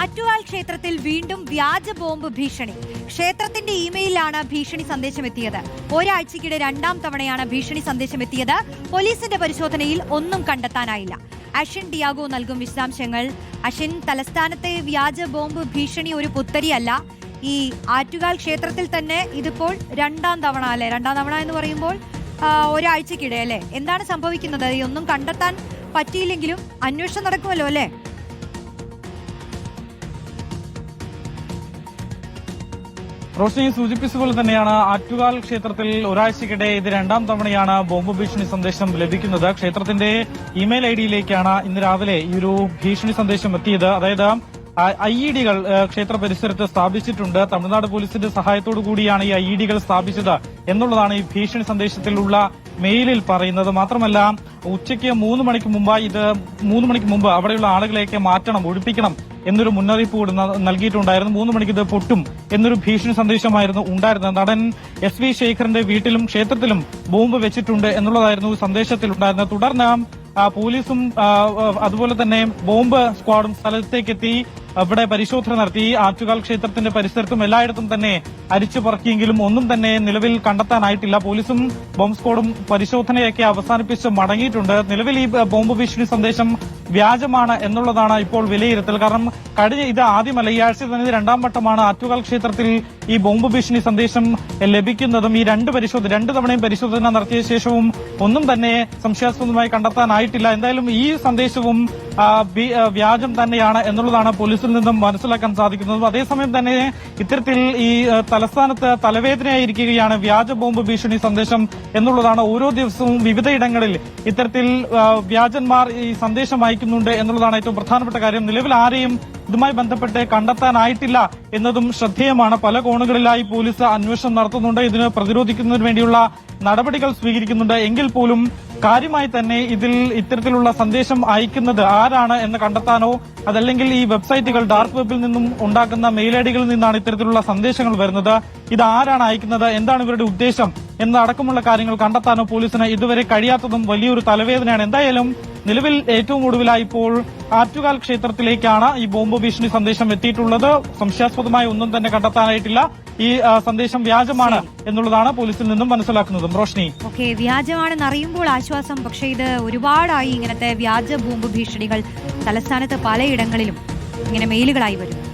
ആറ്റുകാൽ ക്ഷേത്രത്തിൽ വീണ്ടും വ്യാജ ബോംബ് ഭീഷണി. ക്ഷേത്രത്തിന്റെ ഇമെയിലാണ് ഭീഷണി സന്ദേശം എത്തിയത് ഒരാഴ്ചക്കിടെ രണ്ടാം തവണയാണ് ഭീഷണി സന്ദേശം എത്തിയത് പോലീസിന്റെ പരിശോധനയിൽ ഒന്നും കണ്ടെത്താനായില്ല. അഷിൻ ഡിയാഗോ നൽകും വിശദാംശങ്ങൾ. അഷിൻ തലസ്ഥാനത്തെ വ്യാജ ബോംബ് ഭീഷണി ഒരു പുത്തരിയല്ല. ഈ ആറ്റുകാൽ ക്ഷേത്രത്തിൽ തന്നെ ഇതിപ്പോൾ രണ്ടാം തവണ അല്ലെ? രണ്ടാം തവണ എന്ന് പറയുമ്പോൾ ഒരാഴ്ചക്കിടെ അല്ലെ? എന്താണ് സംഭവിക്കുന്നത്? ഇതൊന്നും കണ്ടെത്താൻ പറ്റിയില്ലെങ്കിലും അന്വേഷണം നടക്കുമല്ലോ അല്ലേ? റോഷിനി സൂചിപ്പിച്ച പോലെ തന്നെയാണ് ആറ്റുകാൽ ക്ഷേത്രത്തിൽ ഒരാഴ്ചക്കിടെ ഇത് രണ്ടാം തവണയാണ് ബോംബ് ഭീഷണി സന്ദേശം ലഭിക്കുന്നത്. ക്ഷേത്രത്തിന്റെ ഇമെയിൽ ഐ ഡിയിലേക്കാണ് ഇന്ന് രാവിലെ ഈ ഒരു ഭീഷണി സന്ദേശം എത്തിയത്. അതായത് ഐ ഇ ഡികൾ ക്ഷേത്ര പരിസരത്ത് സ്ഥാപിച്ചിട്ടുണ്ട്. തമിഴ്നാട് പോലീസിന്റെ സഹായത്തോടു കൂടിയാണ് ഈ ഐ ഇ ഡികൾ സ്ഥാപിച്ചത് എന്നുള്ളതാണ് ഈ ഭീഷണി സന്ദേശത്തിലുള്ള മെയിലിൽ പറയുന്നത്. മാത്രമല്ല ഉച്ചയ്ക്ക് മൂന്ന് മണിക്ക് മുമ്പ് ഇത് മൂന്ന് മണിക്ക് മുമ്പ് അവിടെയുള്ള ആളുകളെയൊക്കെ മാറ്റണം ഒഴിപ്പിക്കണം എന്നൊരു മുന്നറിയിപ്പ് കൂടി നൽകിയിട്ടുണ്ടായിരുന്നു. മൂന്ന് മണിക്ക് ഇത് പൊട്ടും എന്നൊരു ഭീഷണി സന്ദേശമായിരുന്നു ഉണ്ടായിരുന്നത്. നടൻ എസ് വി ശേഖറിന്റെ വീട്ടിലും ക്ഷേത്രത്തിലും ബോംബ് വെച്ചിട്ടുണ്ട് എന്നുള്ളതായിരുന്നു സന്ദേശത്തിൽ ഉണ്ടായിരുന്നത്. തുടർന്ന് പോലീസും അതുപോലെ തന്നെ ബോംബ് സ്ക്വാഡും സ്ഥലത്തേക്കെത്തി അവിടെ പരിശോധന നടത്തി. ആറ്റുകാൽ ക്ഷേത്രത്തിന്റെ പരിസരത്തും എല്ലായിടത്തും തന്നെ അരിച്ചു പറക്കിയെങ്കിലും ഒന്നും തന്നെ നിലവിൽ കണ്ടെത്താനായിട്ടില്ല. പോലീസും ബോംബ് സ്ക്വാഡും പരിശോധനയൊക്കെ അവസാനിപ്പിച്ച് മടങ്ങിയിട്ടുണ്ട്. നിലവിൽ ഈ ബോംബ് ഭീഷണി സന്ദേശം വ്യാജമാണ് എന്നുള്ളതാണ് ഇപ്പോൾ വിലയിരുത്തൽ. കാരണം കഴിഞ്ഞ ഇത് ആദ്യമല്ല ഈ ആഴ്ച തന്നെ രണ്ടാം വട്ടമാണ് ആറ്റുകാൽ ക്ഷേത്രത്തിൽ ഈ ബോംബ് ഭീഷണി സന്ദേശം ലഭിക്കുന്നതും ഈ രണ്ട് പരിശോധന രണ്ട് തവണയും പരിശോധന നടത്തിയ ശേഷവും ഒന്നും തന്നെ സംശയാസ്പദമായി കണ്ടെത്താനായിട്ടില്ല. എന്തായാലും ഈ സന്ദേശവും വ്യാജം തന്നെയാണ് എന്നുള്ളതാണ് പോലീസിൽ നിന്നും മനസ്സിലാക്കാൻ സാധിക്കുന്നതും. അതേസമയം തന്നെ ഇത്തരത്തിൽ ഈ തലസ്ഥാനത്ത് തലവേദനയായിരിക്കുകയാണ് വ്യാജ ബോംബ് ഭീഷണി സന്ദേശം എന്നുള്ളതാണ് ഓരോ ദിവസവും വിവിധയിടങ്ങളിൽ ഇത്തരത്തിൽ വ്യാജന്മാർ ഈ സന്ദേശം അയക്കുന്നുണ്ട് എന്നുള്ളതാണ് ഏറ്റവും പ്രധാനപ്പെട്ട കാര്യം. നിലവിൽ ആരെയും ഇതുമായി ബന്ധപ്പെട്ട് കണ്ടെത്താനായിട്ടില്ല എന്നതും ശ്രദ്ധേയമാണ്. പല കോണുകളിലായി പോലീസ് അന്വേഷണം നടത്തുന്നുണ്ട്. ഇതിന് പ്രതിരോധിക്കുന്നതിന് വേണ്ടിയുള്ള നടപടികൾ സ്വീകരിക്കുന്നുണ്ട്. എങ്കിൽ പോലും കാര്യമായി തന്നെ ഇതിൽ ഇത്തരത്തിലുള്ള സന്ദേശം അയക്കുന്നത് ആരാണ് എന്ന് കണ്ടെത്താനോ അതല്ലെങ്കിൽ ഈ വെബ്സൈറ്റുകൾ ഡാർക്ക് വെബിൽ നിന്നും ഉണ്ടാക്കുന്ന മെയിൽ ഐഡികളിൽ നിന്നാണ് ഇത്തരത്തിലുള്ള സന്ദേശങ്ങൾ വരുന്നത്. ഇത് ആരാണ് അയക്കുന്നത് എന്താണ് ഇവരുടെ ഉദ്ദേശം എന്നടക്കമുള്ള കാര്യങ്ങൾ കണ്ടെത്താനോ പോലീസിന് ഇതുവരെ കഴിയാത്തതും വലിയൊരു തലവേദനയാണ്. എന്തായാലും നിലവിൽ ഏറ്റവും ഒടുവിലായി ഇപ്പോൾ ആറ്റുകാൽ ക്ഷേത്രത്തിലേക്കാണ് ഈ ബോംബ് ഭീഷണി സന്ദേശം എത്തിയിട്ടുള്ളത്. സംശയാസ്പദമായി ഒന്നും തന്നെ കണ്ടെത്താനായിട്ടില്ല. ഈ സന്ദേശം വ്യാജമാണ് എന്നുള്ളതാണ് പോലീസിൽ നിന്നും മനസ്സിലാക്കുന്നതും. റോഷ്നി. ഓക്കെ വ്യാജമാണെന്ന് അറിയുമ്പോൾ ആശ്വാസം. പക്ഷേ ഇത് ഒരുപാടായി ഇങ്ങനത്തെ വ്യാജ ബോംബ് ഭീഷണികൾ തലസ്ഥാനത്ത് പലയിടങ്ങളിലും ഇങ്ങനെ മെയിലുകളായി വരുന്നു